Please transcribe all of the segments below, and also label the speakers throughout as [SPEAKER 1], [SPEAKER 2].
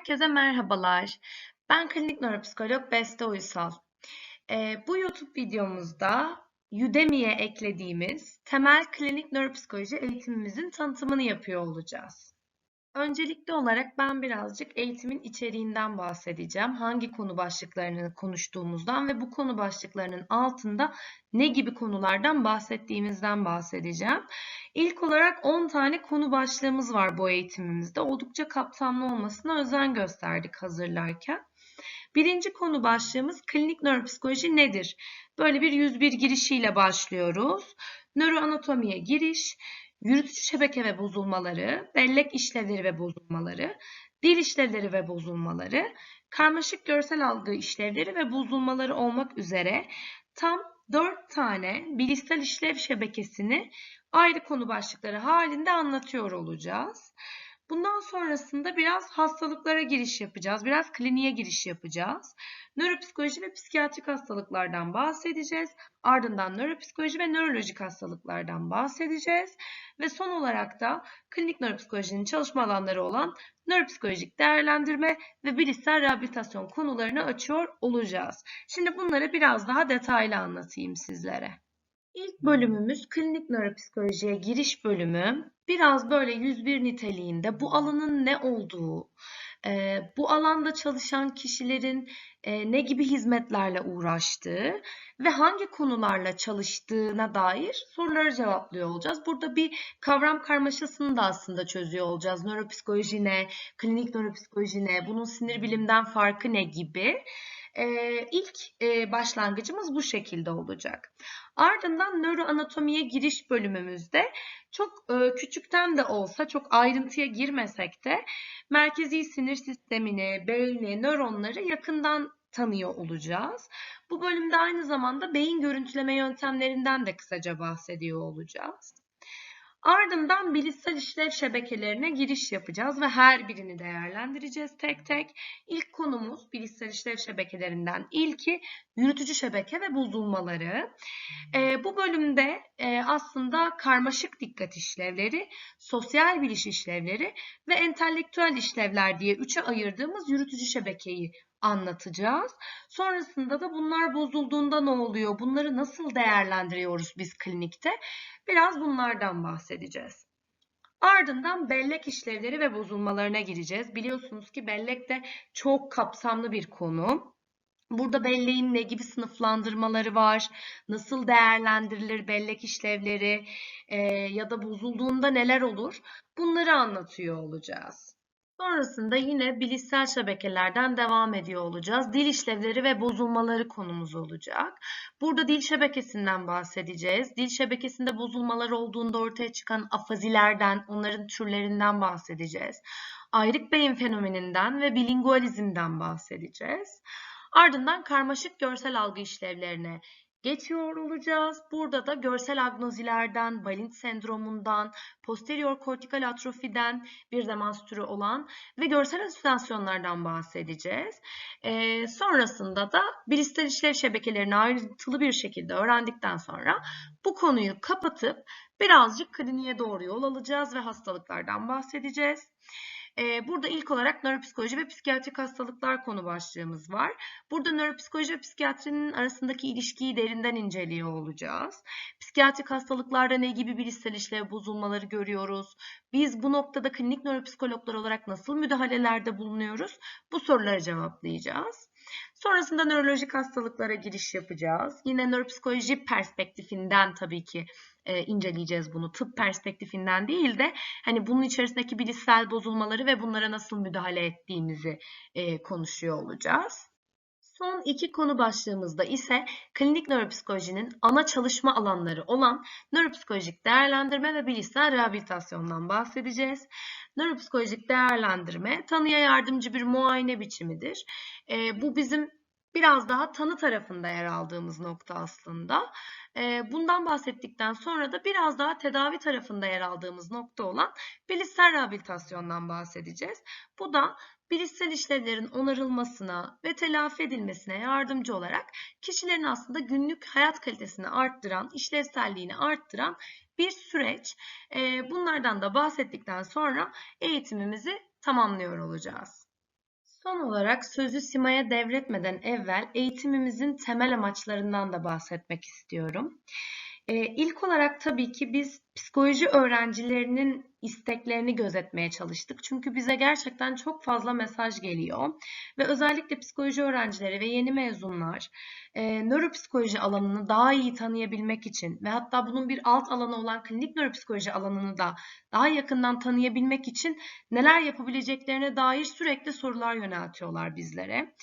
[SPEAKER 1] Herkese merhabalar. Ben klinik nöropsikolog Beste Uysal. Ee, bu YouTube videomuzda Udemy'ye eklediğimiz temel klinik nöropsikoloji eğitimimizin tanıtımını yapıyor olacağız. Öncelikli olarak ben birazcık eğitimin içeriğinden bahsedeceğim. Hangi konu başlıklarını konuştuğumuzdan ve bu konu başlıklarının altında ne gibi konulardan bahsettiğimizden bahsedeceğim. İlk olarak 10 tane konu başlığımız var bu eğitimimizde. Oldukça kapsamlı olmasına özen gösterdik hazırlarken. Birinci konu başlığımız klinik nöropsikoloji nedir? Böyle bir 101 girişiyle başlıyoruz. Nöroanatomiye giriş, yürütücü şebeke ve bozulmaları, bellek işlevleri ve bozulmaları, dil işlevleri ve bozulmaları, karmaşık görsel algı işlevleri ve bozulmaları olmak üzere tam 4 tane bilişsel işlev şebekesini ayrı konu başlıkları halinde anlatıyor olacağız. Bundan sonrasında biraz hastalıklara giriş yapacağız. Biraz kliniğe giriş yapacağız. Nöropsikoloji ve psikiyatrik hastalıklardan bahsedeceğiz. Ardından nöropsikoloji ve nörolojik hastalıklardan bahsedeceğiz. Ve son olarak da klinik nöropsikolojinin çalışma alanları olan nöropsikolojik değerlendirme ve bilişsel rehabilitasyon konularını açıyor olacağız. Şimdi bunları biraz daha detaylı anlatayım sizlere. İlk bölümümüz klinik nöropsikolojiye giriş bölümü. Biraz böyle 101 niteliğinde bu alanın ne olduğu, e, bu alanda çalışan kişilerin e, ne gibi hizmetlerle uğraştığı ve hangi konularla çalıştığına dair soruları cevaplıyor olacağız. Burada bir kavram karmaşasını da aslında çözüyor olacağız. Nöropsikoloji ne, klinik nöropsikoloji ne, bunun sinir bilimden farkı ne gibi. Ee, ilk e, başlangıcımız bu şekilde olacak. Ardından nöroanatomiye giriş bölümümüzde çok e, küçükten de olsa çok ayrıntıya girmesek de merkezi sinir sistemini, beyni, nöronları yakından tanıyor olacağız. Bu bölümde aynı zamanda beyin görüntüleme yöntemlerinden de kısaca bahsediyor olacağız. Ardından bilişsel işlev şebekelerine giriş yapacağız ve her birini değerlendireceğiz tek tek. İlk konumuz bilişsel işlev şebekelerinden ilki yürütücü şebeke ve bozulmaları. E, bu bölümde e, aslında karmaşık dikkat işlevleri, sosyal biliş işlevleri ve entelektüel işlevler diye üçe ayırdığımız yürütücü şebekeyi anlatacağız. Sonrasında da bunlar bozulduğunda ne oluyor? Bunları nasıl değerlendiriyoruz biz klinikte? Biraz bunlardan bahsedeceğiz. Ardından bellek işlevleri ve bozulmalarına gireceğiz. Biliyorsunuz ki bellek de çok kapsamlı bir konu. Burada belleğin ne gibi sınıflandırmaları var, nasıl değerlendirilir bellek işlevleri e, ya da bozulduğunda neler olur bunları anlatıyor olacağız. Sonrasında yine bilişsel şebekelerden devam ediyor olacağız. Dil işlevleri ve bozulmaları konumuz olacak. Burada dil şebekesinden bahsedeceğiz. Dil şebekesinde bozulmalar olduğunda ortaya çıkan afazilerden, onların türlerinden bahsedeceğiz. Ayrık beyin fenomeninden ve bilingualizmden bahsedeceğiz. Ardından karmaşık görsel algı işlevlerine geçiyor olacağız. Burada da görsel agnozilerden, Balint sendromundan, posterior kortikal atrofiden bir demans türü olan ve görsel halüsinasyonlardan bahsedeceğiz. Ee, sonrasında da bilişsel işlev şebekelerini ayrıntılı bir şekilde öğrendikten sonra bu konuyu kapatıp birazcık kliniğe doğru yol alacağız ve hastalıklardan bahsedeceğiz. Ee, burada ilk olarak nöropsikoloji ve psikiyatrik hastalıklar konu başlığımız var. Burada nöropsikoloji ve psikiyatrinin arasındaki ilişkiyi derinden inceliyor olacağız. Psikiyatrik hastalıklarda ne gibi bilişsel işlev bozulmaları görüyoruz? Biz bu noktada klinik nöropsikologlar olarak nasıl müdahalelerde bulunuyoruz? Bu soruları cevaplayacağız. Sonrasında nörolojik hastalıklara giriş yapacağız. Yine nöropsikoloji perspektifinden tabii ki e, inceleyeceğiz bunu. Tıp perspektifinden değil de hani bunun içerisindeki bilişsel bozulmaları ve bunlara nasıl müdahale ettiğimizi e, konuşuyor olacağız. Son iki konu başlığımızda ise klinik nöropsikolojinin ana çalışma alanları olan nöropsikolojik değerlendirme ve bilişsel rehabilitasyondan bahsedeceğiz. Nöropsikolojik değerlendirme tanıya yardımcı bir muayene biçimidir. E, bu bizim biraz daha tanı tarafında yer aldığımız nokta aslında. Bundan bahsettikten sonra da biraz daha tedavi tarafında yer aldığımız nokta olan bilişsel rehabilitasyondan bahsedeceğiz. Bu da bilişsel işlevlerin onarılmasına ve telafi edilmesine yardımcı olarak kişilerin aslında günlük hayat kalitesini arttıran, işlevselliğini arttıran bir süreç. Bunlardan da bahsettikten sonra eğitimimizi tamamlıyor olacağız. Son olarak sözü Sima'ya devretmeden evvel eğitimimizin temel amaçlarından da bahsetmek istiyorum. Ee, ilk olarak tabii ki biz psikoloji öğrencilerinin isteklerini gözetmeye çalıştık. Çünkü bize gerçekten çok fazla mesaj geliyor. Ve özellikle psikoloji öğrencileri ve yeni mezunlar e, nöropsikoloji alanını daha iyi tanıyabilmek için ve hatta bunun bir alt alanı olan klinik nöropsikoloji alanını da daha yakından tanıyabilmek için neler yapabileceklerine dair sürekli sorular yöneltiyorlar bizlere.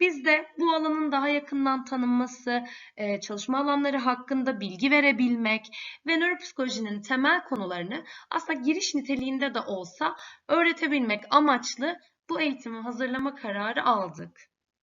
[SPEAKER 1] Biz de bu alanın daha yakından tanınması, e, çalışma alanları hakkında bilgi verebilmek ve nöropsikolojinin temel konularını aslında giriş niteliğinde de olsa öğretebilmek amaçlı bu eğitimi hazırlama kararı aldık.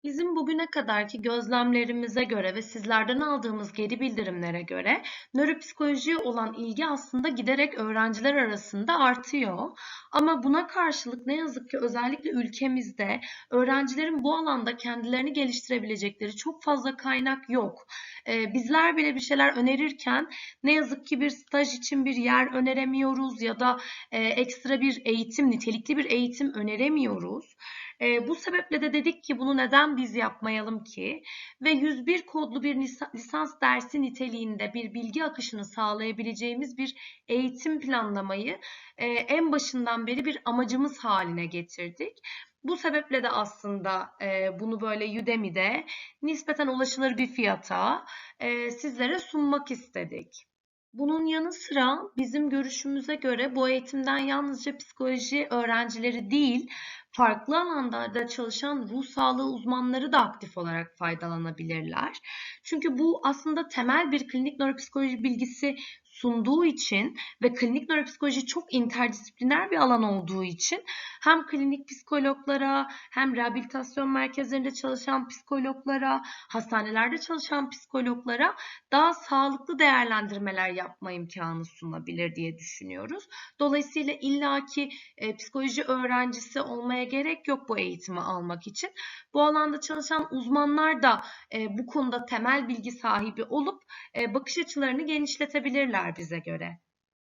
[SPEAKER 1] Bizim bugüne kadarki gözlemlerimize göre ve sizlerden aldığımız geri bildirimlere göre nöropsikolojiye olan ilgi aslında giderek öğrenciler arasında artıyor. Ama buna karşılık ne yazık ki özellikle ülkemizde öğrencilerin bu alanda kendilerini geliştirebilecekleri çok fazla kaynak yok. Ee, bizler bile bir şeyler önerirken ne yazık ki bir staj için bir yer öneremiyoruz ya da e, ekstra bir eğitim, nitelikli bir eğitim öneremiyoruz. E, bu sebeple de dedik ki bunu neden biz yapmayalım ki? Ve 101 kodlu bir lisans dersi niteliğinde bir bilgi akışını sağlayabileceğimiz bir eğitim planlamayı e, en başından beri bir amacımız haline getirdik. Bu sebeple de aslında e, bunu böyle Udemy'de nispeten ulaşılır bir fiyata e, sizlere sunmak istedik. Bunun yanı sıra bizim görüşümüze göre bu eğitimden yalnızca psikoloji öğrencileri değil, farklı alanlarda çalışan ruh sağlığı uzmanları da aktif olarak faydalanabilirler. Çünkü bu aslında temel bir klinik nöropsikoloji bilgisi sunduğu için ve klinik nöropsikoloji çok interdisipliner bir alan olduğu için hem klinik psikologlara hem rehabilitasyon merkezlerinde çalışan psikologlara, hastanelerde çalışan psikologlara daha sağlıklı değerlendirmeler yapma imkanı sunabilir diye düşünüyoruz. Dolayısıyla illaki e, psikoloji öğrencisi olmaya gerek yok bu eğitimi almak için. Bu alanda çalışan uzmanlar da e, bu konuda temel bilgi sahibi olup e, bakış açılarını genişletebilirler bize göre.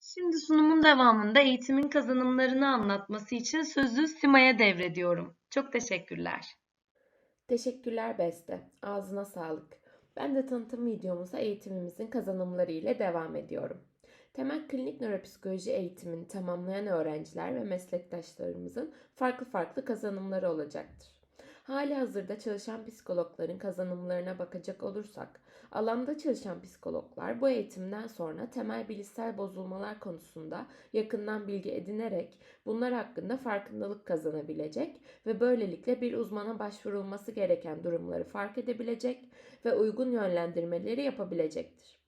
[SPEAKER 1] Şimdi sunumun devamında eğitimin kazanımlarını anlatması için sözü Sima'ya devrediyorum. Çok teşekkürler.
[SPEAKER 2] Teşekkürler Beste. Ağzına sağlık. Ben de tanıtım videomuza eğitimimizin kazanımları ile devam ediyorum. Temel klinik nöropsikoloji eğitimini tamamlayan öğrenciler ve meslektaşlarımızın farklı farklı kazanımları olacaktır. Hali hazırda çalışan psikologların kazanımlarına bakacak olursak, alanda çalışan psikologlar bu eğitimden sonra temel bilişsel bozulmalar konusunda yakından bilgi edinerek bunlar hakkında farkındalık kazanabilecek ve böylelikle bir uzmana başvurulması gereken durumları fark edebilecek ve uygun yönlendirmeleri yapabilecektir.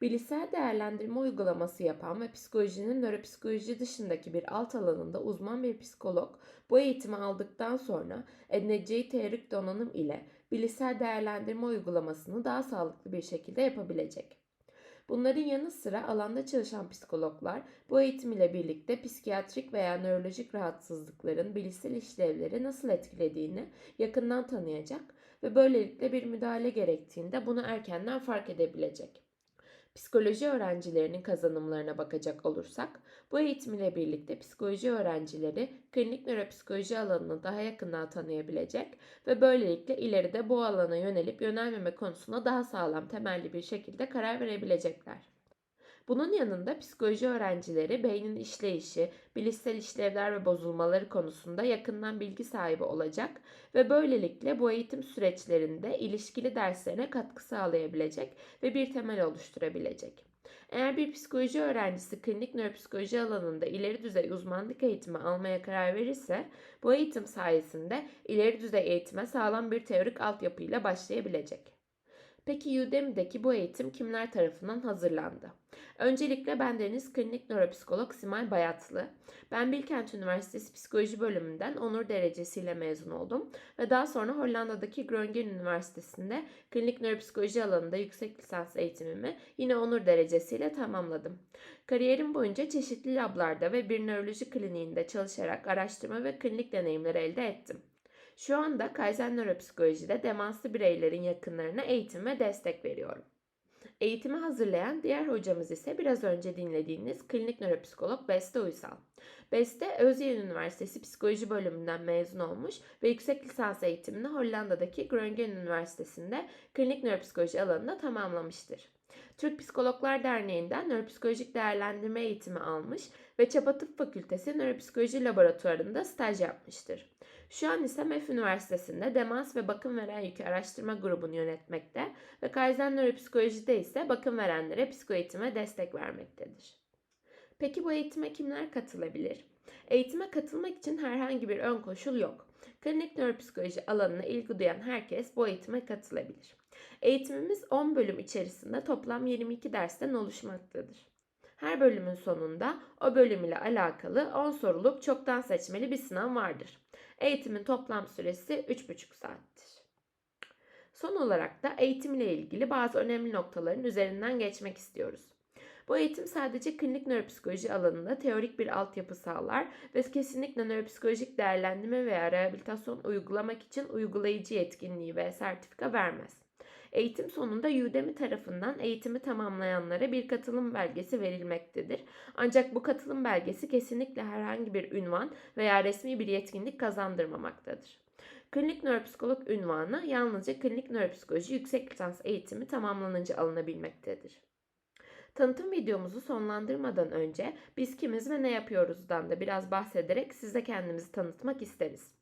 [SPEAKER 2] Bilişsel değerlendirme uygulaması yapan ve psikolojinin nöropsikoloji dışındaki bir alt alanında uzman bir psikolog bu eğitimi aldıktan sonra edineceği teorik donanım ile bilişsel değerlendirme uygulamasını daha sağlıklı bir şekilde yapabilecek. Bunların yanı sıra alanda çalışan psikologlar bu eğitim ile birlikte psikiyatrik veya nörolojik rahatsızlıkların bilişsel işlevleri nasıl etkilediğini yakından tanıyacak ve böylelikle bir müdahale gerektiğinde bunu erkenden fark edebilecek. Psikoloji öğrencilerinin kazanımlarına bakacak olursak, bu eğitim ile birlikte psikoloji öğrencileri klinik nöropsikoloji alanını daha yakından tanıyabilecek ve böylelikle ileride bu alana yönelip yönelmeme konusunda daha sağlam temelli bir şekilde karar verebilecekler. Bunun yanında psikoloji öğrencileri beynin işleyişi, bilişsel işlevler ve bozulmaları konusunda yakından bilgi sahibi olacak ve böylelikle bu eğitim süreçlerinde ilişkili derslerine katkı sağlayabilecek ve bir temel oluşturabilecek. Eğer bir psikoloji öğrencisi klinik nöropsikoloji alanında ileri düzey uzmanlık eğitimi almaya karar verirse, bu eğitim sayesinde ileri düzey eğitime sağlam bir teorik altyapıyla başlayabilecek. Peki Udemy'deki bu eğitim kimler tarafından hazırlandı? Öncelikle ben Deniz Klinik Nöropsikolog Simay Bayatlı. Ben Bilkent Üniversitesi Psikoloji bölümünden onur derecesiyle mezun oldum ve daha sonra Hollanda'daki Groningen Üniversitesi'nde klinik nöropsikoloji alanında yüksek lisans eğitimimi yine onur derecesiyle tamamladım. Kariyerim boyunca çeşitli lablarda ve bir nöroloji kliniğinde çalışarak araştırma ve klinik deneyimler elde ettim. Şu anda Kaizen Nöropsikoloji'de demanslı bireylerin yakınlarına eğitim ve destek veriyorum.
[SPEAKER 1] Eğitimi hazırlayan diğer hocamız ise biraz önce dinlediğiniz klinik nöropsikolog Beste Uysal. Beste, Özyeğin Üniversitesi Psikoloji bölümünden mezun olmuş ve yüksek lisans eğitimini Hollanda'daki Groningen Üniversitesi'nde klinik nöropsikoloji alanında tamamlamıştır. Türk Psikologlar Derneği'nden nöropsikolojik değerlendirme eğitimi almış ve Çapa Tıp Fakültesi Nöropsikoloji Laboratuvarı'nda staj yapmıştır. Şu an ise MEF Üniversitesi'nde demans ve bakım veren yükü araştırma grubunu yönetmekte ve Kaizen Nöropsikoloji'de ise bakım verenlere psikoeğitime destek vermektedir. Peki bu eğitime kimler katılabilir? Eğitime katılmak için herhangi bir ön koşul yok. Klinik nöropsikoloji alanına ilgi duyan herkes bu eğitime katılabilir. Eğitimimiz 10 bölüm içerisinde toplam 22 dersten oluşmaktadır. Her bölümün sonunda o bölüm ile alakalı 10 soruluk çoktan seçmeli bir sınav vardır. Eğitimin toplam süresi 3,5 saattir. Son olarak da eğitim ile ilgili bazı önemli noktaların üzerinden geçmek istiyoruz. Bu eğitim sadece klinik nöropsikoloji alanında teorik bir altyapı sağlar ve kesinlikle nöropsikolojik değerlendirme veya rehabilitasyon uygulamak için uygulayıcı yetkinliği ve sertifika vermez. Eğitim sonunda Udemy tarafından eğitimi tamamlayanlara bir katılım belgesi verilmektedir. Ancak bu katılım belgesi kesinlikle herhangi bir ünvan veya resmi bir yetkinlik kazandırmamaktadır. Klinik nöropsikolog ünvanı yalnızca klinik nöropsikoloji yüksek lisans eğitimi tamamlanınca alınabilmektedir. Tanıtım videomuzu sonlandırmadan önce biz kimiz ve ne yapıyoruzdan da biraz bahsederek size kendimizi tanıtmak isteriz.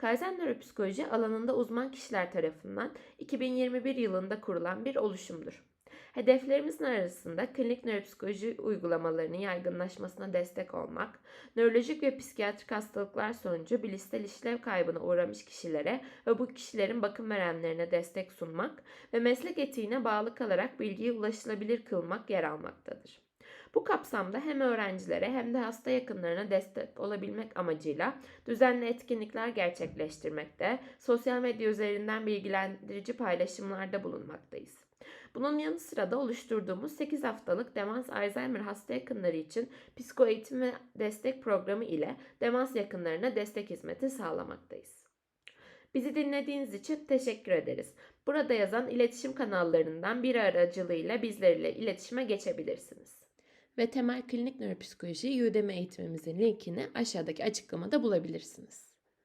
[SPEAKER 1] Kaizen Nöropsikoloji alanında uzman kişiler tarafından 2021 yılında kurulan bir oluşumdur. Hedeflerimizin arasında klinik nöropsikoloji uygulamalarının yaygınlaşmasına destek olmak, nörolojik ve psikiyatrik hastalıklar sonucu bilişsel işlev kaybına uğramış kişilere ve bu kişilerin bakım verenlerine destek sunmak ve meslek etiğine bağlı kalarak bilgiyi ulaşılabilir kılmak yer almaktadır. Bu kapsamda hem öğrencilere hem de hasta yakınlarına destek olabilmek amacıyla düzenli etkinlikler gerçekleştirmekte, sosyal medya üzerinden bilgilendirici paylaşımlarda bulunmaktayız. Bunun yanı sıra da oluşturduğumuz 8 haftalık demans Alzheimer hasta yakınları için psiko eğitim ve destek programı ile demans yakınlarına destek hizmeti sağlamaktayız. Bizi dinlediğiniz için teşekkür ederiz. Burada yazan iletişim kanallarından biri aracılığıyla bizlerle iletişime geçebilirsiniz. Ve temel klinik nöropsikoloji Udemy eğitimimizin linkini aşağıdaki açıklamada bulabilirsiniz.